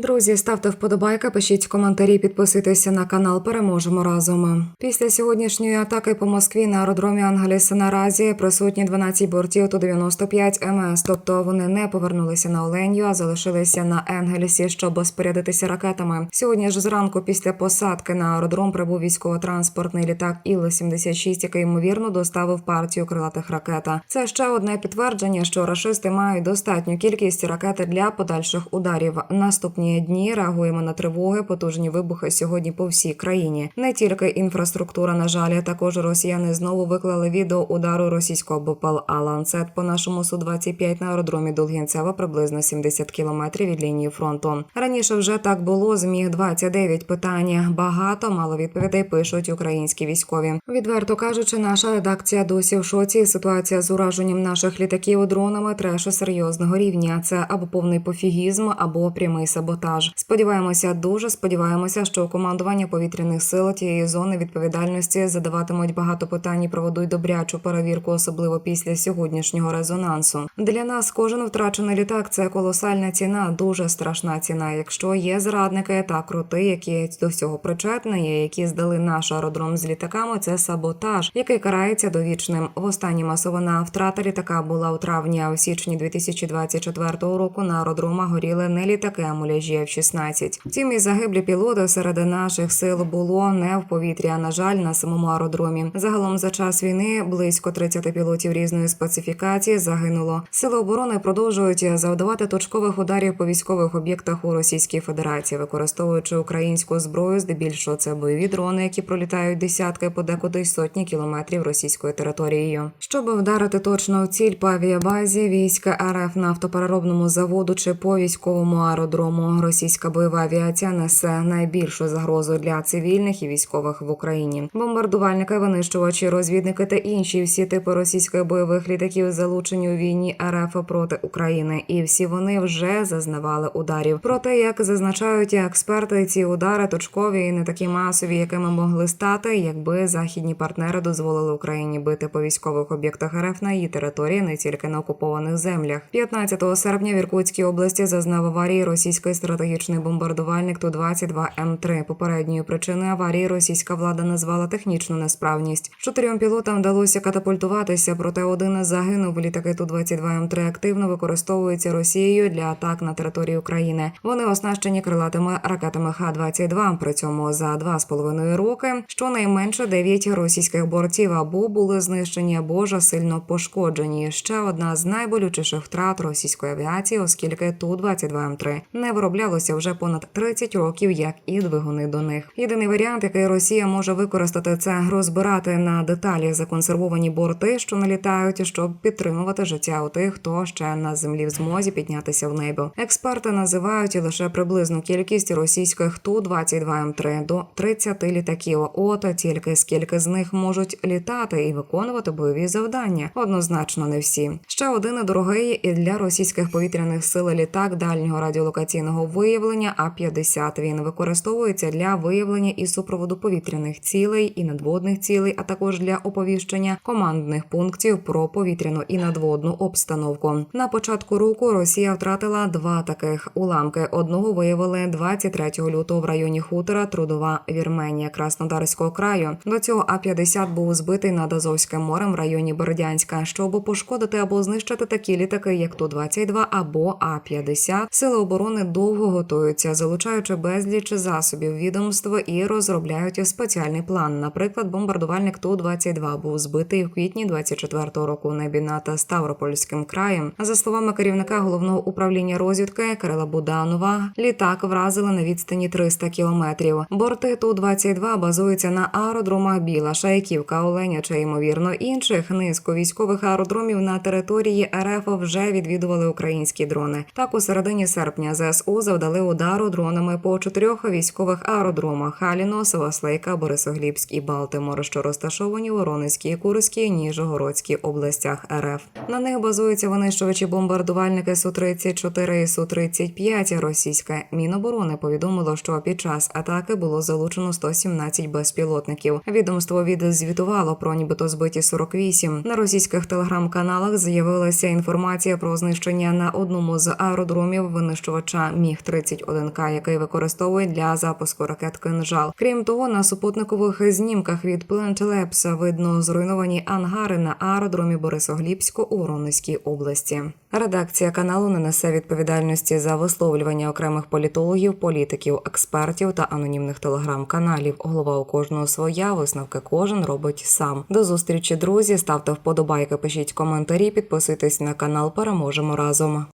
Друзі, ставте вподобайка, пишіть коментарі, підписуйтеся на канал. Переможемо разом. Після сьогоднішньої атаки по Москві на аеродромі Ангеліса наразі присутні 12 бортів ту 95 МС. Тобто вони не повернулися на Оленю, а залишилися на Енгельсі, щоб спорядитися ракетами. Сьогодні ж зранку, після посадки на аеродром, прибув військово-транспортний літак Іл-76, який ймовірно доставив партію крилатих ракета. Це ще одне підтвердження, що рашисти мають достатню кількість ракет для подальших ударів. Наступні дні реагуємо на тривоги, потужні вибухи сьогодні по всій країні. Не тільки інфраструктура, на жаль, також росіяни знову виклали відео удару російського БПЛ «А Ланцет по нашому су 25 на аеродромі Долгінцева приблизно 70 кілометрів від лінії фронту. Раніше вже так було. З міг 29 питання. Багато мало відповідей пишуть українські військові. Відверто кажучи, наша редакція досі в шоці. Ситуація з ураженням наших літаків дронами трешу серйозного рівня. Це або повний пофігізм, або прямий саботаж. Сподіваємося, дуже сподіваємося, що командування повітряних сил тієї зони відповідальності задаватимуть багато питань і проведуть добрячу перевірку, особливо після сьогоднішнього резонансу. Для нас кожен втрачений літак це колосальна ціна, дуже страшна ціна. Якщо є зрадники та крути, які до всього причетні, які здали наш аеродром з літаками, це саботаж, який карається довічним. В останній масована втрата літака була у травні, а у січні 2024 року на аеродромах горіли не літаки, а муляжі F-16. Втім, і загиблі пілоти серед наших сил було не в повітрі, а на жаль, на самому аеродромі. Загалом за час війни близько 30 пілотів різної специфікації загинуло. Сили оборони продовжують завдавати точкових ударів по військових об'єктах у Російській Федерації, використовуючи українську зброю, здебільшого це бойові дрони, які пролітають десятки, подекуди сотні кілометрів російською територією. Щоб вдарити точно в ціль по авіабазі війська РФ на автопереробному заводу чи по військовому аеродрому, російська бойова авіація несе найбільшу загрозу для цивільних і військових в Україні. Бомбардувальники, винищувачі, розвідники та інші всі типи російських бойових літаків залучені у війні РФ проти України, і всі вони вже зазнавали ударів. Проте, як зазначають експерти, ці удари точкові і не такі масові, якими могли стати, якби західні партнери дозволили Україні бити по військових об'єктах РФ на її території, не тільки на окупованих землях. 15 серпня в Іркутській області зазнав аварії російської російський стратегічний бомбардувальник ту 22 М3. Попередньою причиною аварії російська влада назвала технічну несправність. Чотирьом пілотам вдалося катапультуватися, проте один загинув. Літаки ту 22 М3 активно використовуються Росією для атак на території України. Вони оснащені крилатими ракетами Х-22. При цьому за два з половиною роки щонайменше 9 російських бортів або були знищені, або ж сильно пошкоджені. Ще одна з найболючіших втрат російської авіації, оскільки ту 22 М3 не вироблялося вже понад 30 років, як і двигуни до них. Єдиний варіант, який Росія може використати, це розбирати на деталі законсервовані борти, що налітають, щоб підтримувати життя у тих, хто ще на землі в змозі піднятися в небо. Експерти називають лише приблизну кількість російських ту 22 М3 до 30 літаків. От тільки скільки з них можуть літати і виконувати бойові завдання. Однозначно, не всі. Ще один дорогий і для російських повітряних сил літак дальнього радіолокаційного виявлення А 50 Він використовується для виявлення і супроводу повітряних цілей і надводних цілей, а також для оповіщення командних пунктів про повітряну і надводну обстановку. На початку року Росія втратила два таких уламки. Одного виявили 23 лютого в районі хутора Трудова Вірменія Краснодарського краю. До цього А 50 був збитий над Азовським морем в районі Бердянська, щоб пошкодити або знищити такі літаки, як ту 22 або А 50 Сили оборони довго готуються, залучаючи безліч засобів відомства і розробляють спеціальний план. Наприклад, бомбардувальник ту 22 був збитий в квітні 24-го року в небі над Ставропольським краєм. За словами керівника головного управління розвідки Кирила Буданова, літак вразили на відстані 300 кілометрів. Борти ту 22 базуються на аеродромах Біла, Шайківка, Оленяча, ймовірно, інших низку військових аеродромів на території РФ вже відвідували українські дрони. Так у середині серпня ЗСУ завдали удару дронами по чотирьох військових аеродромах: Халіно, Севаслейка, Борисоглібськ і Балтимор, що розташовані у Воронезькій, Курській, Ніжогородській областях РФ. На них базуються винищувачі бомбардувальники су 34 і су 35 Російське міноборони повідомило, що під час атаки було залучено 117 безпілотників. Відомство відзвітувало про нібито збиті 48. На російських телеграм-каналах з'явилася інформація про знищення на одному з аеродромів винищувача Мі Міг 31 к який використовують для запуску ракет кинжал. Крім того, на супутникових знімках від Plant Labs видно зруйновані ангари на аеродромі Борисоглібську у Воронезькій області. Редакція каналу не несе відповідальності за висловлювання окремих політологів, політиків, експертів та анонімних телеграм-каналів. Голова у кожного своя висновки кожен робить сам. До зустрічі, друзі. Ставте вподобайки, пишіть коментарі, підписуйтесь на канал. Переможемо разом.